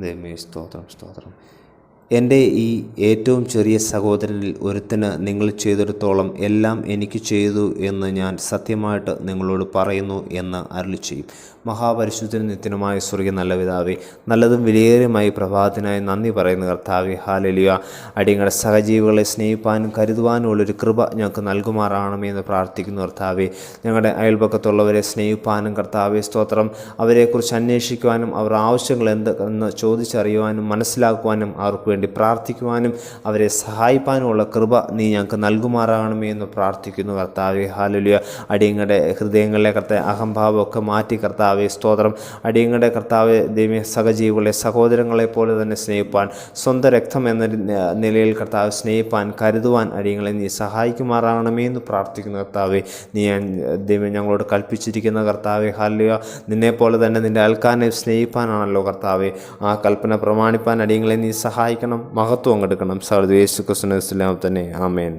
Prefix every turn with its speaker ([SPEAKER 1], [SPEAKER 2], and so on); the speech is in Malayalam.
[SPEAKER 1] ദൈവമേ സ്തോത്രം സ്തോത്രം എന്റെ ഈ ഏറ്റവും ചെറിയ സഹോദരനിൽ ഒരുത്തിന് നിങ്ങൾ ചെയ്തെടുത്തോളം എല്ലാം എനിക്ക് ചെയ്തു എന്ന് ഞാൻ സത്യമായിട്ട് നിങ്ങളോട് പറയുന്നു എന്ന് അരുളി ചെയ്യും. മഹാപരിശുദ്ധനും നിത്യനുമായ സ്വർഗീയ നല്ല പിതാവെ നല്ലതും വിലയേറിയമായി പ്രഭാതത്തിനായി നന്ദി പറയുന്ന കർത്താവെ. ഹാലലിയ അടിയങ്ങളുടെ സഹജീവികളെ സ്നേഹിപ്പാനും കരുതുവാനുമുള്ളൊരു കൃപ ഞങ്ങൾക്ക് നൽകുമാറാണമേ എന്ന് പ്രാർത്ഥിക്കുന്നു കർത്താവെ. ഞങ്ങളുടെ അയൽപക്കത്തുള്ളവരെ സ്നേഹിപ്പാനും കർത്താവെ സ്തോത്രം. അവരെക്കുറിച്ച് അന്വേഷിക്കുവാനും അവർ ആവശ്യങ്ങൾ എന്ത് എന്ന് ചോദിച്ചറിയുവാനും മനസ്സിലാക്കുവാനും അവർക്ക് വേണ്ടി പ്രാർത്ഥിക്കുവാനും അവരെ സഹായിപ്പാനുമുള്ള കൃപ നീ ഞങ്ങൾക്ക് നൽകുമാറാകണമേ എന്ന് പ്രാർത്ഥിക്കുന്നു. കർത്താവെ ഹാലലിയ അടിയങ്ങളുടെ ഹൃദയങ്ങളിലെ കർത്താവ് അഹംഭാവമൊക്കെ മാറ്റി കർത്താവെ സ്തോത്രം. അടിയങ്ങളുടെ കർത്താവ് ദൈവ സഹജീവികളെ സഹോദരങ്ങളെ പോലെ തന്നെ സ്നേഹിപ്പാൻ സ്വന്തം രക്തം എന്ന നിലയിൽ കർത്താവ് സ്നേഹിപ്പാൻ കരുതുവാൻ അടിയങ്ങളെ നീ സഹായിക്കുമാറാകണമേ എന്ന് പ്രാർത്ഥിക്കുന്നു. കർത്താവെ നീ ദൈവം ഞങ്ങളോട് കൽപ്പിച്ചിരിക്കുന്ന കർത്താവെ ഹാലിയ നിന്നെപ്പോലെ തന്നെ നിന്റെ അൽക്കാനെ സ്നേഹിപ്പാനാണല്ലോ കർത്താവെ. ആ കൽപ്പന പ്രമാണിപ്പാൻ അടിയങ്ങളെ നീ സഹായിക്കണം. മഹത്വം കൊടുക്കണം സഹോദരി യേശു ക്രിസ്തുവിനെ തന്നെ ആമേൻ.